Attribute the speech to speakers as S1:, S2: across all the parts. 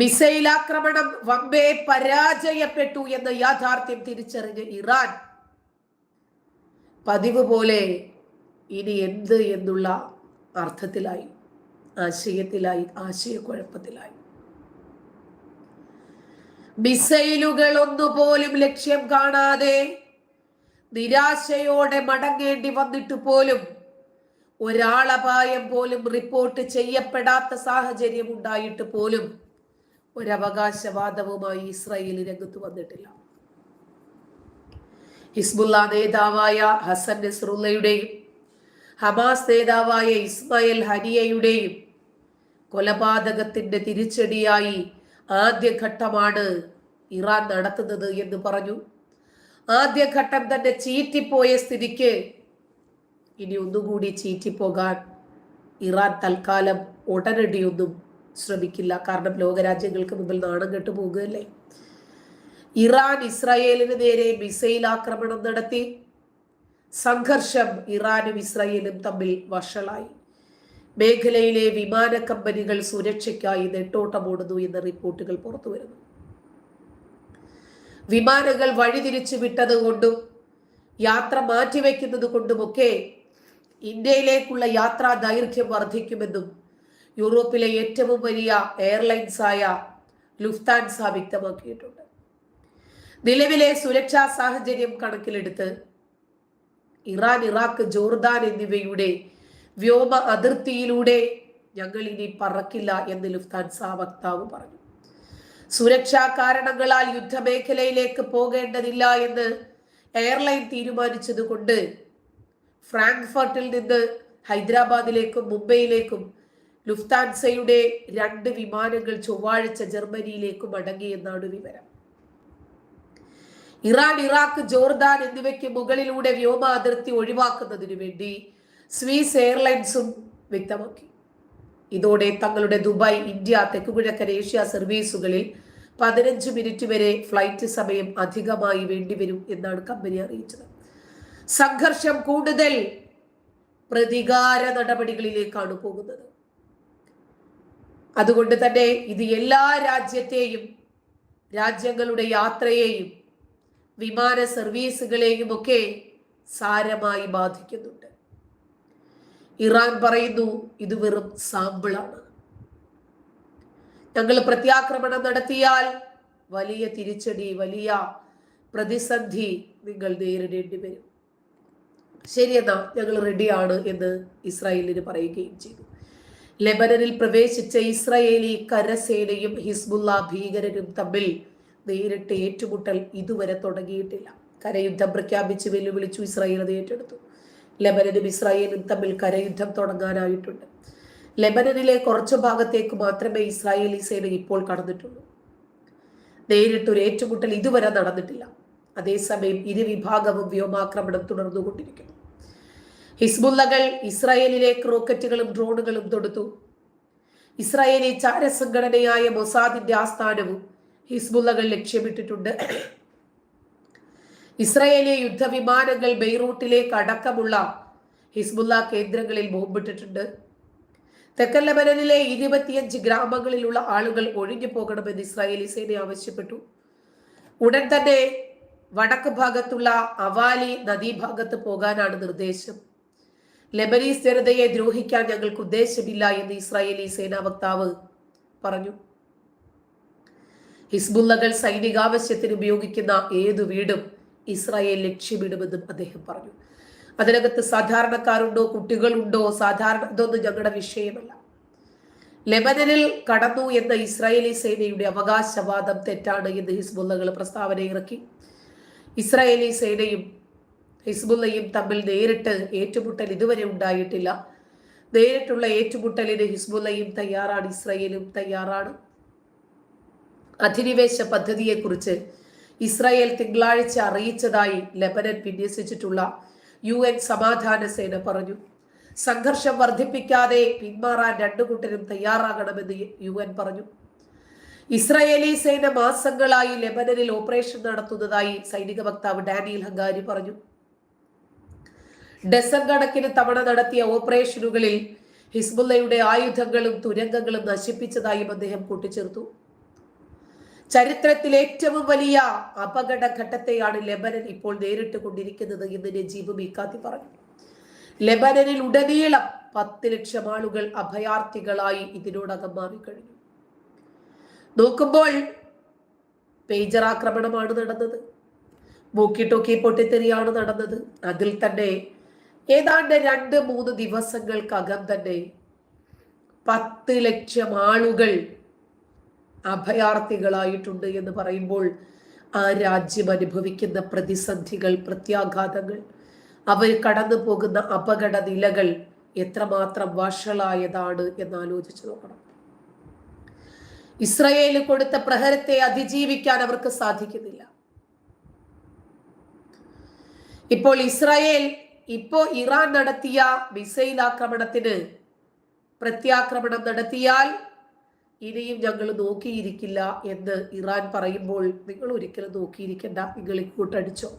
S1: Missile ആക്രമണം വമ്പേ പരാജയപ്പെട്ടു എന്ന യാഥാർത്ഥ്യം തിരിച്ചറിഞ്ഞ ഇറാൻ. പതിവ് പോലെ ഇനി എന്ത് എന്നുള്ള അർത്ഥത്തിലായി ആശയത്തിലായി ആശയക്കുഴപ്പത്തിലായി. മിസൈലുകൾ ഒന്നുപോലും ലക്ഷ്യം കാണാതെ നിരാശയോടെ മടങ്ങേണ്ടി വന്നിട്ട് പോലും ഒരാളപായം പോലും റിപ്പോർട്ട് ചെയ്യപ്പെടാത്ത സാഹചര്യം ഉണ്ടായിട്ട് പോലും ഒരവകാശവാദവുമായി ഇസ്രായേൽ രംഗത്ത് വന്നിട്ടില്ല. ഹിസ്ബുല്ല നേതാവായ ഹസൻ നസ്രുള്ളയുടെയും ഹമാസ് നേതാവായ ഇസ്മായിൽ ഹനിയയുടെയും കൊലപാതകത്തിന്റെ തിരിച്ചടിയായി ആദ്യഘട്ടമാണ് ഇറാൻ നടത്തുന്നത് എന്ന് പറഞ്ഞു. ആദ്യഘട്ടം തന്നെ ചീറ്റിപ്പോയ സ്ഥിതിക്ക് ഇനി ഒന്നുകൂടി ചീറ്റിപ്പോകാൻ ഇറാൻ തൽക്കാലം ഉടനടിയൊന്നും ശ്രമിക്കില്ല. കാരണം ലോകരാജ്യങ്ങൾക്ക് മുമ്പിൽ നാണം കെട്ടു പോകുകയല്ലേ? ഇറാൻ ഇസ്രായേലിന് നേരെ മിസൈൽ ആക്രമണം നടത്തി. സംഘർഷം ഇറാനും ഇസ്രായേലും തമ്മിൽ വഷളായി. മേഖലയിലെ വിമാന കമ്പനികൾ സുരക്ഷയ്ക്കായി നെട്ടോട്ടമോടുന്നു എന്ന റിപ്പോർട്ടുകൾ പുറത്തു വരുന്നു. വിമാനങ്ങൾ വഴിതിരിച്ചു വിട്ടത് കൊണ്ടും യാത്ര മാറ്റിവെക്കുന്നത് കൊണ്ടുമൊക്കെ ഇന്ത്യയിലേക്കുള്ള യാത്രാ ദൈർഘ്യം വർദ്ധിക്കുമെന്നും യൂറോപ്പിലെ ഏറ്റവും വലിയ എയർലൈൻസായ ലുഫ്താൻസ വ്യക്തമാക്കിയിട്ടുണ്ട്. നിലവിലെ സുരക്ഷാ സാഹചര്യം കണക്കിലെടുത്ത് ഇറാൻ ഇറാഖ് ജോർദാൻ എന്നിവയുടെ വ്യോമ അതിർത്തിയിലൂടെ ഞങ്ങൾ ഇനി പറക്കില്ല എന്ന് ലുഫ്താൻസ വക്താവ് പറഞ്ഞു. സുരക്ഷാ കാരണങ്ങളാൽ യുദ്ധമേഖലയിലേക്ക് പോകേണ്ടതില്ല എന്ന് എയർലൈൻ തീരുമാനിച്ചതുകൊണ്ട് ഫ്രാങ്ക്ഫർട്ടിൽ നിന്ന് ഹൈദരാബാദിലേക്കും മുംബൈയിലേക്കും ലുഫ്താൻസയുടെ രണ്ട് വിമാനങ്ങൾ ചൊവ്വാഴ്ച ജർമ്മനിയിലേക്ക് മടങ്ങിയെന്നാണ് വിവരം. ഇറാൻ ഇറാഖ് ജോർദാൻ എന്നിവയ്ക്ക് മുകളിലൂടെ വ്യോമ അതിർത്തി ഒഴിവാക്കുന്നതിനു വേണ്ടി സ്വീസ് എയർലൈൻസും വ്യക്തമാക്കി. ഇതോടെ തങ്ങളുടെ ദുബായ് ഇന്ത്യ തെക്കുകിഴക്കൻ ഏഷ്യ സർവീസുകളിൽ പതിനഞ്ച് മിനിറ്റ് വരെ ഫ്ലൈറ്റ് സമയം അധികമായി വേണ്ടിവരും എന്നാണ് കമ്പനി അറിയിച്ചത്. സംഘർഷം കൂടുതൽ പ്രതികാര നടപടികളിലേക്കാണ് പോകുന്നത്. അതുകൊണ്ട് തന്നെ ഇത് എല്ലാ രാജ്യത്തെയും രാജ്യങ്ങളുടെ യാത്രയെയും വിമാന സർവീസുകളെയും ഒക്കെ സാരമായി ബാധിക്കുന്നുണ്ട്. ഇറാൻ പറയുന്നു ഇത് വെറും സാമ്പിളാണ്. ഞങ്ങൾ പ്രത്യാക്രമണം നടത്തിയാൽ വലിയ തിരിച്ചടി വലിയ പ്രതിസന്ധി നിങ്ങൾ നേരിടേണ്ടി വരും. ശരിയെന്നാ ഞങ്ങൾ റെഡിയാണ് എന്ന് ഇസ്രായേലിന് പറയുകയും ചെയ്തു. ലെബനനിൽ പ്രവേശിച്ച ഇസ്രയേലി കരസേനയും ഹിസ്ബുല്ല ഭീകരരും തമ്മിൽ നേരിട്ട് ഏറ്റുമുട്ടൽ ഇതുവരെ തുടങ്ങിയിട്ടില്ല. കരയുദ്ധം പ്രഖ്യാപിച്ച് വെല്ലുവിളിച്ചു ഇസ്രായേൽ അത് ഏറ്റെടുത്തു. ലെബനനും ഇസ്രായേലും തമ്മിൽ കരയുദ്ധം തുടങ്ങാനായിട്ടുണ്ട്. ലെബനനിലെ കുറച്ചു ഭാഗത്തേക്ക് മാത്രമേ ഇസ്രായേലി സേന ഇപ്പോൾ കടന്നിട്ടുള്ളൂ. നേരിട്ടൊരു ഏറ്റുമുട്ടൽ ഇതുവരെ നടന്നിട്ടില്ല. അതേസമയം ഇരുവിഭാഗവും വ്യോമാക്രമണം തുടർന്നുകൊണ്ടിരിക്കുന്നു. ഹിസ്ബുല്ലകൾ ഇസ്രായേലിലേക്ക് റോക്കറ്റുകളും ഡ്രോണുകളും തൊടുത്തു. ഇസ്രായേലി ചാരസംഘടനയായ മൊസാദിന്റെ ആസ്ഥാനവും ഹിസ്ബുല്ലകൾ ലക്ഷ്യമിട്ടിട്ടുണ്ട്. ഇസ്രായേലി യുദ്ധവിമാനങ്ങൾ ബെയ്റൂട്ടിലേക്ക് അടക്കമുള്ള ഹിസ്ബുല്ല കേന്ദ്രങ്ങളിൽ ബോംബിട്ടിട്ടുണ്ട്. തെക്കൻ ലബനനിലെ ഇരുപത്തിയഞ്ച് ഗ്രാമങ്ങളിലുള്ള ആളുകൾ ഒഴിഞ്ഞു പോകണമെന്ന് ഇസ്രായേലി സേന ആവശ്യപ്പെട്ടു. ഉടൻ തന്നെ വടക്ക് ഭാഗത്തുള്ള അവാലി നദീഭാഗത്ത് പോകാനാണ് നിർദ്ദേശം. ലെബനീസ് ജനതയെ ദ്രോഹിക്കാൻ ഞങ്ങൾക്ക് ഉദ്ദേശമില്ല എന്ന് ഇസ്രായേലി സേനാ വക്താവ് പറഞ്ഞു. ഹിസ്ബുല്ലകൾ സൈനികാവശ്യത്തിന് ഉപയോഗിക്കുന്ന ഏതു വീടും ഇസ്രായേൽ ലക്ഷ്യമിടുമെന്നും അദ്ദേഹം പറഞ്ഞു. അതിനകത്ത് സാധാരണക്കാരുണ്ടോ കുട്ടികളുണ്ടോ സാധാരണ ഇതൊന്നും ഞങ്ങളുടെ വിഷയമല്ല. ലെബനനിൽ കടന്നു എന്ന ഇസ്രായേലി സേനയുടെ അവകാശവാദം തെറ്റാണ് എന്ന് ഹിസ്ബുല്ലകൾ പ്രസ്താവന ഇറക്കി ഇസ്രായേലി സേനയും ഹിസ്ബുല്ലയും തമ്മിൽ നേരിട്ട് ഏറ്റുമുട്ടൽ ഇതുവരെ ഉണ്ടായിട്ടില്ല. നേരിട്ടുള്ള ഏറ്റുമുട്ടലിന് ഹിസ്ബുല്ലയും തയ്യാറാണ് ഇസ്രയേലും തയ്യാറാണ്. അധിനിവേശ പദ്ധതിയെക്കുറിച്ച് ഇസ്രായേൽ തിങ്കളാഴ്ച അറിയിച്ചതായി ലെബനൻ വിന്യസിച്ചിട്ടുള്ള യു എൻ സമാധാന സേന പറഞ്ഞു. സംഘർഷം വർദ്ധിപ്പിക്കാതെ പിന്മാറാൻ രണ്ടു കൂട്ടരും തയ്യാറാകണമെന്ന് യു എൻ പറഞ്ഞു. ഇസ്രായേലി സേന മാസങ്ങളായി ലെബനനിൽ ഓപ്പറേഷൻ നടത്തുന്നതായി സൈനിക വക്താവ് ഡാനിയൽ ഹങ്കാരി പറഞ്ഞു. ഡസൻ കണക്കിന് തവണ നടത്തിയ ഓപ്പറേഷനുകളിൽ ഹിസ്ബുല്ലയുടെ ആയുധങ്ങളും തുരങ്കങ്ങളും നശിപ്പിച്ചതായും അദ്ദേഹം കൂട്ടിച്ചേർത്തു. ചരിത്രത്തിൽ ഏറ്റവും വലിയ അപകട ഘട്ടത്തെയാണ് ലെബനൻ ഇപ്പോൾ നേരിട്ട് കൊണ്ടിരിക്കുന്നത് എന്ന് നജീബ് മീക്കാത്തി പറഞ്ഞു. ലെബനനിൽ ഉടനീളം പത്ത് ലക്ഷം ആളുകൾ അഭയാർത്ഥികളായി ഇതിനോടകം മാറിക്കഴിഞ്ഞു. നോക്കുമ്പോൾ പേജർ ആക്രമണമാണ് നടന്നത്. മൂക്കിട്ടോക്കി പൊട്ടിത്തെറിയാണ് നടന്നത്. അതിൽ തന്നെ ഏതാണ്ട് രണ്ട് മൂന്ന് ദിവസങ്ങൾക്കകം തന്നെ പത്ത് ലക്ഷം ആളുകൾ അഭയാർത്ഥികളായിട്ടുണ്ട് എന്ന് പറയുമ്പോൾ ആ രാജ്യം അനുഭവിക്കുന്ന പ്രതിസന്ധികൾ പ്രത്യാഘാതങ്ങൾ അവർ കടന്നു പോകുന്ന അപകട നിലകൾ എത്രമാത്രം വഷളായതാണ് എന്ന് ആലോചിച്ച് നോക്കണം. ഇസ്രയേൽ കൊടുത്ത പ്രഹരത്തെ അതിജീവിക്കാൻ അവർക്ക് സാധിക്കുന്നില്ല. ഇപ്പോൾ ഇസ്രായേൽ ഇപ്പോ ഇറാൻ നടത്തിയ മിസൈൽ ആക്രമണത്തിന് പ്രത്യാക്രമണം നടത്തിയാൽ ഇനിയും ഞങ്ങൾ നോക്കിയിരിക്കില്ല എന്ന് ഇറാൻ പറയുമ്പോൾ നിങ്ങൾ ഒരിക്കലും നോക്കിയിരിക്കേണ്ട നിങ്ങൾ ഇക്കൂട്ടടിച്ചോ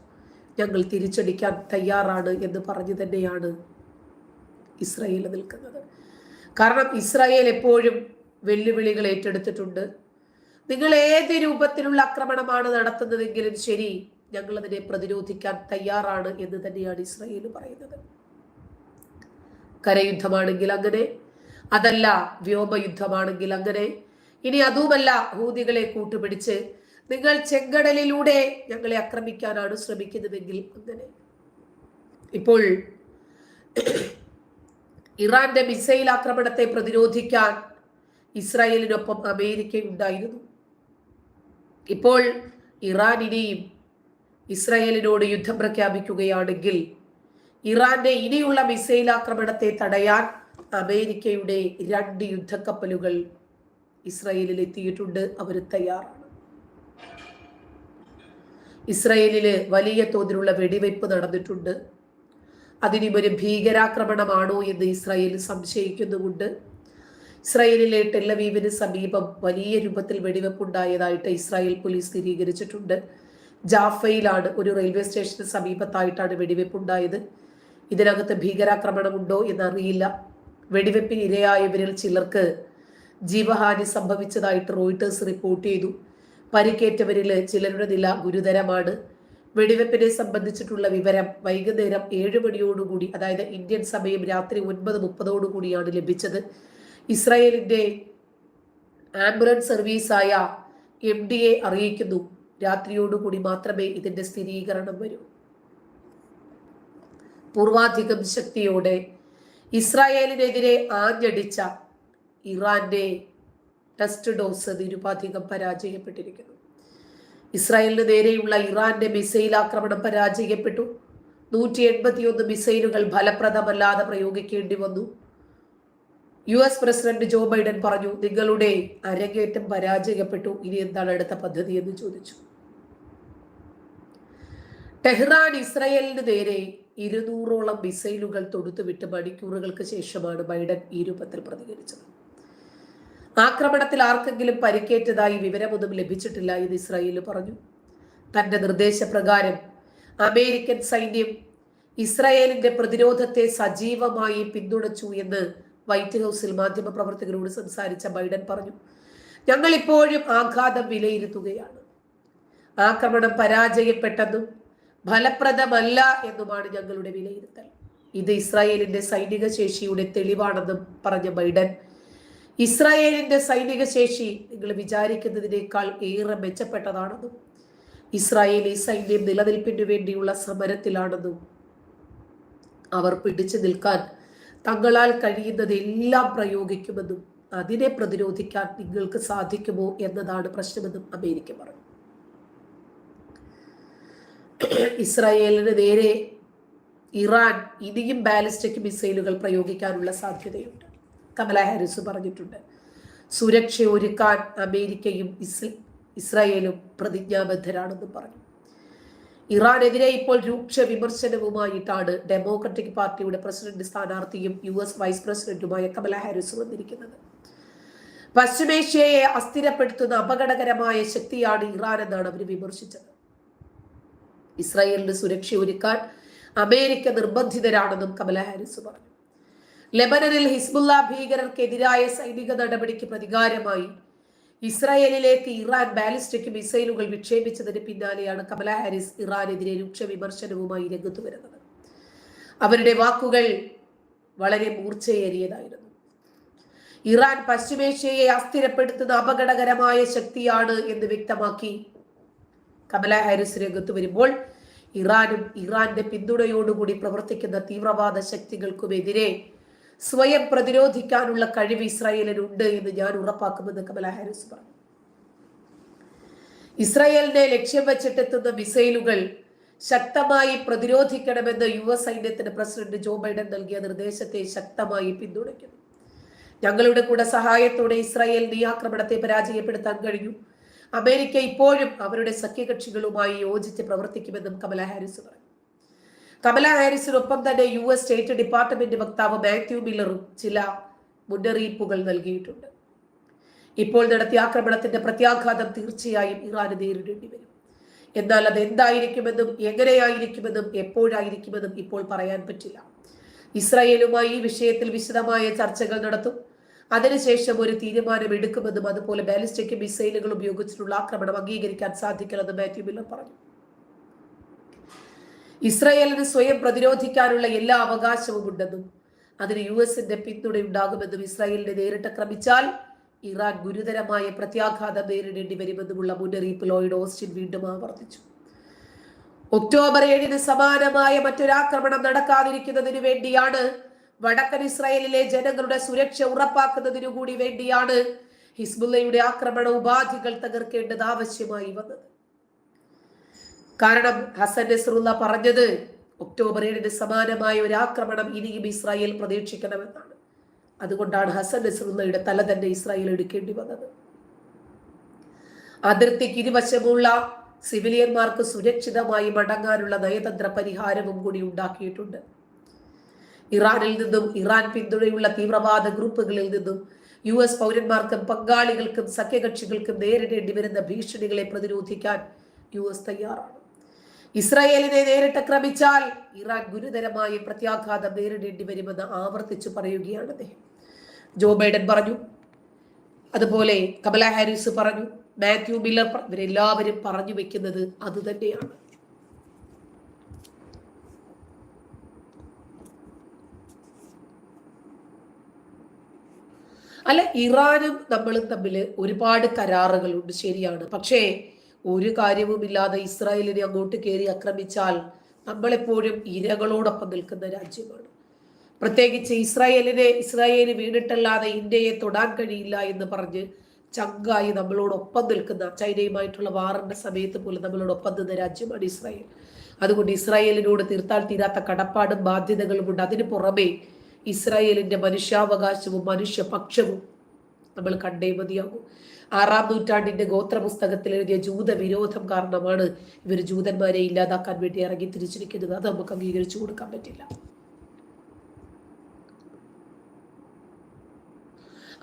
S1: ഞങ്ങൾ തിരിച്ചടിക്കാൻ തയ്യാറാണ് എന്ന് പറഞ്ഞു തന്നെയാണ് ഇസ്രായേൽ നിൽക്കുന്നത്. കാരണം ഇസ്രായേൽ എപ്പോഴും വെല്ലുവിളികൾ ഏറ്റെടുത്തിട്ടുണ്ട്. നിങ്ങൾ ഏത് രൂപത്തിലുള്ള ആക്രമണമാണ് നടത്തുന്നതെങ്കിലും ശരി ഞങ്ങൾ അതിനെ പ്രതിരോധിക്കാൻ തയ്യാറാണ് എന്ന് തന്നെയാണ് ഇസ്രയേൽ പറയുന്നത്. കരയുദ്ധമാണെങ്കിൽ അങ്ങനെ അതല്ല വ്യോമയുദ്ധമാണെങ്കിൽ അങ്ങനെ. ഇനി അതുമല്ല ഹൂതികളെ കൂട്ടുപിടിച്ച് നിങ്ങൾ ചെങ്കടലിലൂടെ ഞങ്ങളെ ആക്രമിക്കാനാണ് ശ്രമിക്കുന്നതെങ്കിൽ അങ്ങനെ. ഇപ്പോൾ ഇറാന്റെ മിസൈൽ ആക്രമണത്തെ പ്രതിരോധിക്കാൻ ഇസ്രായേലിനൊപ്പം അമേരിക്ക ഉണ്ടായിരുന്നു. ഇപ്പോൾ ഇറാൻ ഇസ്രായേലിനോട് യുദ്ധം പ്രഖ്യാപിക്കുകയാണെങ്കിൽ ഇറാന്റെ ഇനിയുള്ള മിസൈൽ ആക്രമണത്തെ തടയാൻ അമേരിക്കയുടെ രണ്ട് യുദ്ധക്കപ്പലുകൾ ഇസ്രായേലിൽ എത്തിയിട്ടുണ്ട്. അവർ തയ്യാറാണ്. ഇസ്രയേലിൽ വലിയ തോതിലുള്ള വെടിവയ്പ് നടന്നിട്ടുണ്ട്. അതിനി ഭീകരാക്രമണമാണോ എന്ന് ഇസ്രായേൽ സംശയിക്കുന്നുമുണ്ട്. ഇസ്രായേലിലെ ടെല്ലവീവിന് സമീപം വലിയ രൂപത്തിൽ വെടിവെപ്പുണ്ടായതായിട്ട് ഇസ്രായേൽ പോലീസ് സ്ഥിരീകരിച്ചിട്ടുണ്ട്. ജാഫയിലാണ് ഒരു റെയിൽവേ സ്റ്റേഷന് സമീപത്തായിട്ടാണ് വെടിവെപ്പുണ്ടായത്. ഇതിനകത്ത് ഭീകരാക്രമണമുണ്ടോ എന്നറിയില്ല. വെടിവെപ്പിന് ഇരയായവരിൽ ചിലർക്ക് ജീവഹാനി സംഭവിച്ചതായിട്ട് റോയിട്ടേഴ്സ് റിപ്പോർട്ട് ചെയ്തു. പരിക്കേറ്റവരിൽ ചിലരുടെ നില ഗുരുതരമാണ്. വെടിവെപ്പിനെ സംബന്ധിച്ചിട്ടുള്ള വിവരം വൈകുന്നേരം ഏഴ് മണിയോടുകൂടി അതായത് ഇന്ത്യൻ സമയം രാത്രി ഒൻപത് മുപ്പതോടുകൂടിയാണ് ലഭിച്ചത്. ഇസ്രായേലിന്റെ ആംബുലൻസ് സർവീസായ എം ഡി എ അറിയിക്കുന്നു. രാത്രിയോടുകൂടി മാത്രമേ ഇതിന്റെ സ്ഥിരീകരണം വരൂ. പൂർവാധികം ശക്തിയോടെ ഇസ്രായേലിനെതിരെ ആഞ്ഞടിച്ച ഇറാന്റെ ടെസ്റ്റ് ഡോസ് നിരുപാധികം പരാജയപ്പെട്ടിരിക്കുന്നു. ഇസ്രായേലിന് നേരെയുള്ള ഇറാന്റെ മിസൈൽ ആക്രമണം പരാജയപ്പെട്ടു. നൂറ്റി എൺപത്തിയൊന്ന് മിസൈലുകൾ ഫലപ്രദമല്ലാതെ പ്രയോഗിക്കേണ്ടി വന്നു. U S president Joe Biden പറഞ്ഞു നിങ്ങളുടെ അരങ്ങേറ്റം പരാജയപ്പെട്ടു. ഇനി എന്താണ് അടുത്ത പദ്ധതി എന്ന് ചോദിച്ചു. ടെഹ്റാൻ ഇസ്രയേലിന് നേരെ ഇരുന്നൂറോളം മിസൈലുകൾ തൊടുത്തുവിട്ട് മണിക്കൂറുകൾക്ക് ശേഷമാണ് ബൈഡൻ ഈ രൂപത്തിൽ പ്രതികരിച്ചത്. ആക്രമണത്തിൽ ആർക്കെങ്കിലും പരിക്കേറ്റതായി വിവരമൊന്നും ലഭിച്ചിട്ടില്ല എന്ന് ഇസ്രായേൽ പറഞ്ഞു. തന്റെ നിർദ്ദേശപ്രകാരം അമേരിക്കൻ സൈന്യം ഇസ്രായേലിന്റെ പ്രതിരോധത്തെ സജീവമായി പിന്തുണച്ചു എന്ന് വൈറ്റ് ഹൗസിൽ മാധ്യമപ്രവർത്തകരോട് സംസാരിച്ച ബൈഡൻ പറഞ്ഞു. ഞങ്ങൾ ഇപ്പോഴും ആഘാതം വിലയിരുത്തുകയാണ്. ആക്രമണം പരാജയപ്പെട്ടെന്നും ഫലപ്രദമല്ല എന്നുമാണ് ഞങ്ങളുടെ വിലയിരുത്തൽ. ഇത് ഇസ്രായേലിന്റെ സൈനിക ശേഷിയുടെ തെളിവാണെന്ന് പറഞ്ഞ ബൈഡൻ. ഇസ്രായേലിന്റെ സൈനിക ശേഷി നിങ്ങൾ വിചാരിക്കുന്നതിനേക്കാൾ ഏറെ മെച്ചപ്പെട്ടതാണെന്നും ഇസ്രായേലി സൈന്യം നിലനിൽപ്പിന് വേണ്ടിയുള്ള സമരത്തിലാണെന്നും അവർ പിടിച്ചു നിൽക്കാൻ തങ്ങളാൽ കഴിയുന്നതെല്ലാം പ്രയോഗിക്കുമെന്നും അതിനെ പ്രതിരോധിക്കാൻ നിങ്ങൾക്ക് സാധിക്കുമോ എന്നതാണ് പ്രശ്നമെന്നും അമേരിക്ക പറഞ്ഞു. ഇസ്രായേലിന് നേരെ ഇറാൻ ഇനിയും ബാലിസ്റ്റിക് മിസൈലുകൾ പ്രയോഗിക്കാനുള്ള സാധ്യതയുണ്ട്. കമല ഹാരിസ് പറഞ്ഞിട്ടുണ്ട്. സുരക്ഷ ഒരുക്കാൻ അമേരിക്കയും ഇസ് ഇസ്രായേലും പ്രതിജ്ഞാബദ്ധരാണെന്ന് പറഞ്ഞു. ഇറാനെതിരെ ഇപ്പോൾ രൂക്ഷ വിമർശനവുമായിട്ടാണ് ഡെമോക്രറ്റിക് പാർട്ടിയുടെ പ്രസിഡന്റ് സ്ഥാനാർത്ഥിയും യു എസ് വൈസ് പ്രസിഡന്റുമായ കമല ഹാരിസ് വന്നിരിക്കുന്നത്. പശ്ചിമേഷ്യയെ അസ്ഥിരപ്പെടുത്തുന്ന അപകടകരമായ ശക്തിയാണ് ഇറാൻ എന്നാണ് അവർ വിമർശിച്ചത്. ഇസ്രായേലിന് സുരക്ഷ ഒരുക്കാൻ അമേരിക്ക നിർബന്ധിതരാണെന്നും കമല ഹാരിസ് പറഞ്ഞു. ലെബനനിൽ ഹിസ്ബുല്ല ഭീകരർക്കെതിരായ സൈനിക നടപടിക്ക് പ്രതികാരമായി ഇസ്രായേലിലേക്ക് ഇറാൻ ബാലിസ്റ്റിക് മിസൈലുകൾ വിക്ഷേപിച്ചതിന് പിന്നാലെയാണ് കമല ഹാരിസ് ഇറാനെതിരെ രൂക്ഷ വിമർശനവുമായി രംഗത്ത് വരുന്നത്. അവരുടെ വാക്കുകൾ വളരെ മൂർച്ചയേറിയതായിരുന്നു. ഇറാൻ പശ്ചിമേഷ്യയെ അസ്ഥിരപ്പെടുത്തുന്ന അപകടകരമായ ശക്തിയാണ് എന്ന് വ്യക്തമാക്കി കമല ഹാരിസ് രംഗത്ത് വരുമ്പോൾ ഇറാനും ഇറാന്റെ പിന്തുണയോടുകൂടി പ്രവർത്തിക്കുന്ന തീവ്രവാദ ശക്തികൾക്കുമെതിരെ സ്വയം പ്രതിരോധിക്കാനുള്ള കഴിവ് ഇസ്രായേലിനുണ്ട് എന്ന് ഞാൻ ഉറപ്പാക്കുമെന്ന് കമല ഹാരിസ് പറഞ്ഞു. ഇസ്രായേലിനെ ലക്ഷ്യം വെച്ചിട്ടെത്തുന്ന മിസൈലുകൾ ശക്തമായി പ്രതിരോധിക്കണമെന്ന് യു എസ് സൈന്യത്തിന് പ്രസിഡന്റ് ജോ ബൈഡൻ നൽകിയ നിർദ്ദേശത്തെ ശക്തമായി പിന്തുണയ്ക്കുന്നു. ഞങ്ങളുടെ കൂടെ സഹായത്തോടെ ഇസ്രായേൽ ഈ ആക്രമണത്തെ പരാജയപ്പെടുത്താൻ കഴിഞ്ഞു. അമേരിക്ക ഇപ്പോഴും അവരുടെ സഖ്യകക്ഷികളുമായി യോജിച്ച് പ്രവർത്തിക്കുമെന്നും കമല ഹാരിസ് പറഞ്ഞു. കമല ഹാരിസിനൊപ്പം തന്നെ യു എസ് സ്റ്റേറ്റ് ഡിപ്പാർട്ട്മെന്റ് വക്താവ് മാത്യു മില്ലറും ചില മുന്നറിയിപ്പുകൾ നൽകിയിട്ടുണ്ട്. ഇപ്പോൾ നടത്തിയ ആക്രമണത്തിന്റെ പ്രത്യാഘാതം തീർച്ചയായും ഇറാന് നേരിടേണ്ടി വരും. എന്നാൽ അത് എന്തായിരിക്കുമെന്നും എങ്ങനെയായിരിക്കുമെന്നും എപ്പോഴായിരിക്കുമെന്നും ഇപ്പോൾ പറയാൻ പറ്റില്ല. ഇസ്രായേലുമായി ഈ വിഷയത്തിൽ വിശദമായ ചർച്ചകൾ നടത്തും. അതിനുശേഷം ഒരു തീരുമാനം എടുക്കുമെന്നും അതുപോലെ ബാലിസ്റ്റിക് മിസൈലുകൾ ഉപയോഗിച്ചിട്ടുള്ള ആക്രമണം അംഗീകരിക്കാൻ സാധിക്കില്ലെന്ന് മാത്യു മില്ലർ പറഞ്ഞു. ഇസ്രയേലിന് സ്വയം പ്രതിരോധിക്കാനുള്ള എല്ലാ അവകാശവും ഉണ്ടെന്നും അതിന് യു എസിന്റെ പിന്തുണയുണ്ടാകുമെന്നും ഇസ്രായേലിനെ നേരിട്ട് ക്രമിച്ചാൽ ഇറാൻ ഗുരുതരമായ പ്രത്യാഘാതം നേരിടേണ്ടി വരുമെന്നുമുള്ള മുന്നറിയിപ്പ് ലോയിഡ് ഓസ്റ്റിൻ വീണ്ടും ആവർത്തിച്ചു. ഒക്ടോബർ ഏഴിന് സമാനമായ മറ്റൊരാക്രമണം നടക്കാതിരിക്കുന്നതിന് വേണ്ടിയാണ് വടക്കൻ ഇസ്രായേലിലെ ജനങ്ങളുടെ സുരക്ഷ ഉറപ്പാക്കുന്നതിനു കൂടി വേണ്ടിയാണ് ഹിസ്ബുല്ലയുടെ ആക്രമണ ഉപാധികൾ തകർക്കേണ്ടത് ആവശ്യമായി വന്നത്. കാരണം ഹസൻ നസറുല്ല പറഞ്ഞത് ഒക്ടോബർ ഏഴിന് സമാനമായ ഒരു ആക്രമണം ഇനിയും ഇസ്രായേൽ പ്രതീക്ഷിക്കണമെന്നാണ്. അതുകൊണ്ടാണ് ഹസൻ നസറുല്ലയുടെ തല തന്നെ ഇസ്രായേൽ എടുക്കേണ്ടി വന്നത്. അതിർത്തിക്ക് ഇരുവശമുള്ള സിവിലിയന്മാർക്ക് സുരക്ഷിതമായി മടങ്ങാനുള്ള നയതന്ത്ര പരിഹാരവും കൂടി ഉണ്ടാക്കിയിട്ടുണ്ട്. ഇറാനിൽ നിന്നും ഇറാൻ പിന്തുണയുള്ള തീവ്രവാദ ഗ്രൂപ്പുകളിൽ നിന്നും യു എസ് പൗരന്മാർക്കും പങ്കാളികൾക്കും സഖ്യകക്ഷികൾക്കും നേരിടേണ്ടി വരുന്ന ഭീഷണികളെ പ്രതിരോധിക്കാൻ യു എസ് തയ്യാറാണ്. ഇസ്രായേലിനെ നേരിട്ട് ക്രമിച്ചാൽ ഇറാൻ ഗുരുതരമായ പ്രത്യാഘാതം നേരിടേണ്ടി വരുമെന്ന് ആവർത്തിച്ചു പറയുകയാണ് അദ്ദേഹം. ജോ ബൈഡൻ പറഞ്ഞു അതുപോലെ കമല ഹാരിസ് പറഞ്ഞു മാത്യു മില്ലർ ഇവരെല്ലാവരും പറഞ്ഞു വെക്കുന്നത് അതുതന്നെയാണ്. അല്ല ഇറാനും നമ്മളും തമ്മിൽ ഒരുപാട് കരാറുകളുണ്ട് ശരിയാണ്. പക്ഷേ ഒരു കാര്യവുമില്ലാതെ ഇസ്രായേലിനെ അങ്ങോട്ട് കയറി ആക്രമിച്ചാൽ നമ്മളെപ്പോഴും ഇരകളോടൊപ്പം നിൽക്കുന്ന രാജ്യമാണ്. പ്രത്യേകിച്ച് ഇസ്രായേലിനെ ഇസ്രായേൽ വീണിട്ടല്ലാതെ ഇന്ത്യയെ തൊടാൻ കഴിയില്ല എന്ന് പറഞ്ഞ് ചങ്കായി നമ്മളോടൊപ്പം നിൽക്കുന്ന ചൈനയുമായിട്ടുള്ള വാറിന്റെ സമയത്ത് പോലും നമ്മളോടൊപ്പം നിന്ന രാജ്യമാണ് ഇസ്രായേൽ. അതുകൊണ്ട് ഇസ്രായേലിനോട് തീർത്താൽ തീരാത്ത കടപ്പാടും ബാധ്യതകളും ഉണ്ട് അതിന് പുറമെ ഇസ്രായേലിന്റെ മനുഷ്യാവകാശവും മനുഷ്യപക്ഷവും നമ്മൾ കണ്ടേ മതിയാകും. ആറാം നൂറ്റാണ്ടിന്റെ ഗോത്ര പുസ്തകത്തിൽ എഴുതിയ ജൂത വിരോധം കാരണമാണ് ഇവർ ജൂതന്മാരെ ഇല്ലാതാക്കാൻ വേണ്ടി ഇറങ്ങി തിരിച്ചിരിക്കുന്നത്. അത് നമുക്ക് അംഗീകരിച്ചു കൊടുക്കാൻ പറ്റില്ല.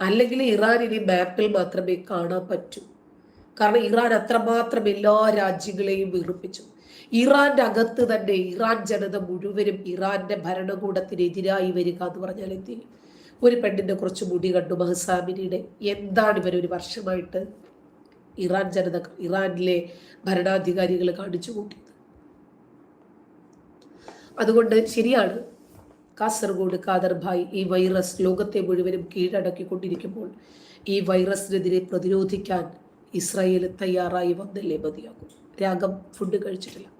S1: അല്ലെങ്കിൽ ഇറാൻ ഇനി മാപ്പിൽ മാത്രമേ കാണാൻ പറ്റൂ. കാരണം ഇറാൻ അത്രമാത്രം എല്ലാ രാജ്യങ്ങളെയും വീർപ്പിച്ചു ഇറാന്റെ അകത്ത് തന്നെ ഇറാൻ ജനത മുഴുവനും ഇറാന്റെ ഭരണകൂടത്തിനെതിരായി വരിക എന്ന് പറഞ്ഞാൽ എന്ത്? ഒരു പെണ്ണിന്റെ കുറച്ച് മുടി കണ്ടു മഹസാമിനിയുടെ. എന്താണ് ഇവർ ഒരു വർഷമായിട്ട് ഇറാൻ ജനത ഇറാനിലെ ഭരണാധികാരികൾ കാണിച്ചു കൂട്ടിയത്? അതുകൊണ്ട് ശരിയാണ്. കാസർഗോഡ് കാദർഭായ് ഈ വൈറസ് ലോകത്തെ മുഴുവനും കീഴടക്കിക്കൊണ്ടിരിക്കുമ്പോൾ ഈ വൈറസിനെതിരെ പ്രതിരോധിക്കാൻ ഇസ്രായേൽ തയ്യാറായി വന്നല്ലേ മതിയാകും? രാഗം ഫുഡ് കഴിച്ചിട്ടില്ല.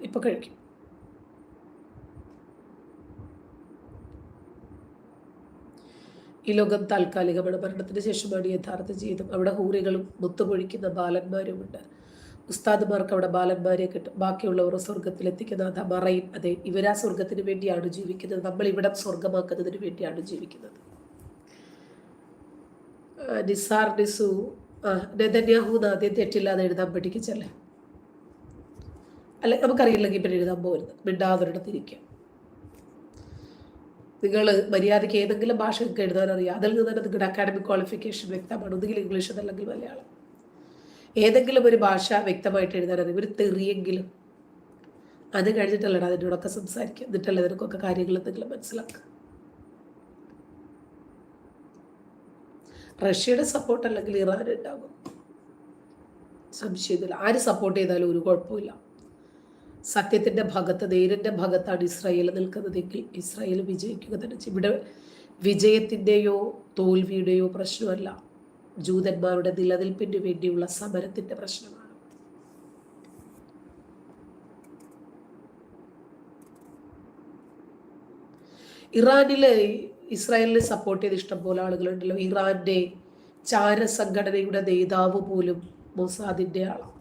S1: ഇപ്പൊ കഴിക്കും. ഈ ലോകം താൽക്കാലിക മണമരണത്തിന് ശേഷമാണ് യഥാർത്ഥ ജീവിതം. അവിടെ ഹൂറികളും മുത്തുപൊഴിക്കുന്ന ബാലന്മാരുമുണ്ട്. ഉസ്താദുമാർക്ക് അവിടെ ബാലന്മാരെ കിട്ടും. ബാക്കിയുള്ളവർ സ്വർഗത്തിലെത്തിക്കുന്ന അത് മറയും. അതെ ഇവരാ സ്വർഗത്തിന് വേണ്ടിയാണ് ജീവിക്കുന്നത്. നമ്മൾ ഇവിടെ സ്വർഗമാക്കുന്നതിന് വേണ്ടിയാണ് ജീവിക്കുന്നത്. നിസാർ നിസു ആ നെതന്യാഹു ആദ്യം തെറ്റില്ലാതെ എഴുതാൻ പഠിക്കിച്ചല്ലേ? അല്ലെ നമുക്കറിയില്ലെങ്കിൽ പിന്നെ എഴുതാൻ പോകരുത് മിണ്ടാതൊരിടത്തിരിക്കുക നിങ്ങൾ മര്യാദയ്ക്ക് ഏതെങ്കിലും ഭാഷയൊക്കെ എഴുതാൻ അറിയാം അതിൽ നിന്ന് തന്നെ നിങ്ങളുടെ അക്കാഡമിക് ക്വാളിഫിക്കേഷൻ വ്യക്തമാണ്. ഒന്നുകിൽ ഇംഗ്ലീഷ് അതല്ലെങ്കിൽ മലയാളം. ഏതെങ്കിലും ഒരു ഭാഷ വ്യക്തമായിട്ട് എഴുതാൻ അറിയാം ഒരു തെറിയെങ്കിലും. അത് കഴിഞ്ഞിട്ടല്ലടാ അതിനോടൊക്കെ സംസാരിക്കുക. എന്നിട്ടല്ല നിനക്കൊക്കെ കാര്യങ്ങൾ എന്തെങ്കിലും മനസ്സിലാക്കുക. റഷ്യയുടെ സപ്പോർട്ട് അല്ലെങ്കിൽ ഇറാൻ ഉണ്ടാകും. സംശയമില്ല. ആര് സപ്പോർട്ട് ചെയ്താലും ഒരു കുഴപ്പമില്ല സത്യത്തിന്റെ ഭാഗത്ത് നേരിന്റെ ഭാഗത്താണ് ഇസ്രായേൽ നിൽക്കുന്നതെങ്കിൽ ഇസ്രായേൽ വിജയിക്കുക തന്നെ. ഇവിടെ വിജയത്തിന്റെയോ തോൽവിയുടെയോ പ്രശ്നമല്ല. ജൂതന്മാരുടെ നിലനിൽപ്പിന് വേണ്ടിയുള്ള സമരത്തിന്റെ പ്രശ്നമാണ്. ഇറാനിലെ ഇസ്രായേലിനെ സപ്പോർട്ട് ചെയ്ത് ഇഷ്ടംപോലെ ആളുകളുണ്ടല്ലോ. ഇറാന്റെ ചാര സംഘടനയുടെ നേതാവ് പോലും മൊസാദിന്റെ ആളാണ്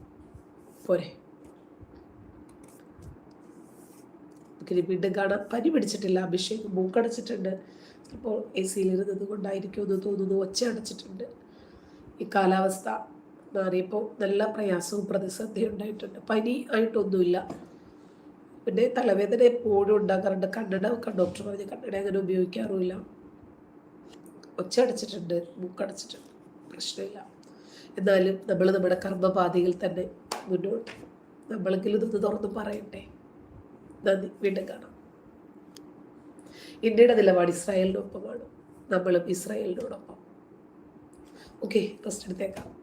S1: പോരെ. നമുക്കിനി വീണ്ടും കാണാൻ പനി പിടിച്ചിട്ടില്ല അഭിഷേക് മൂക്കടച്ചിട്ടുണ്ട്. ഇപ്പോൾ എ സിയിലിരുന്നത് കൊണ്ടായിരിക്കും എന്ന് തോന്നുന്നു ഒച്ച അടച്ചിട്ടുണ്ട്. ഈ കാലാവസ്ഥ മാറിയപ്പോൾ നല്ല പ്രയാസവും പ്രതിസന്ധിയും ഉണ്ടായിട്ടുണ്ട്. പനി ആയിട്ടൊന്നുമില്ല. പിന്നെ തലവേദന എപ്പോഴും ഉണ്ടാകാറുണ്ട്. കണ്ണട ഡോക്ടർ പറഞ്ഞ് കണ്ണട അങ്ങനെ ഉപയോഗിക്കാറുമില്ല. ഒച്ച അടച്ചിട്ടുണ്ട് മൂക്കടച്ചിട്ടുണ്ട്. പ്രശ്നമില്ല. എന്നാലും നമ്മൾ നമ്മുടെ കർമ്മപാതയിൽ തന്നെ മുന്നോട്ട്. നമ്മളെങ്കിലും ഇതൊന്ന് തുറന്ന് പറയട്ടെ. നന്ദി. വീണ്ടും കാണാം. ഇന്ത്യയുടെ നിലപാട് ഇസ്രായേലിനൊപ്പമാണ്. നമ്മളും ഇസ്രായേലിനോടൊപ്പം. ഓക്കെ റെസ്റ്റ് എടുത്തേക്കാം.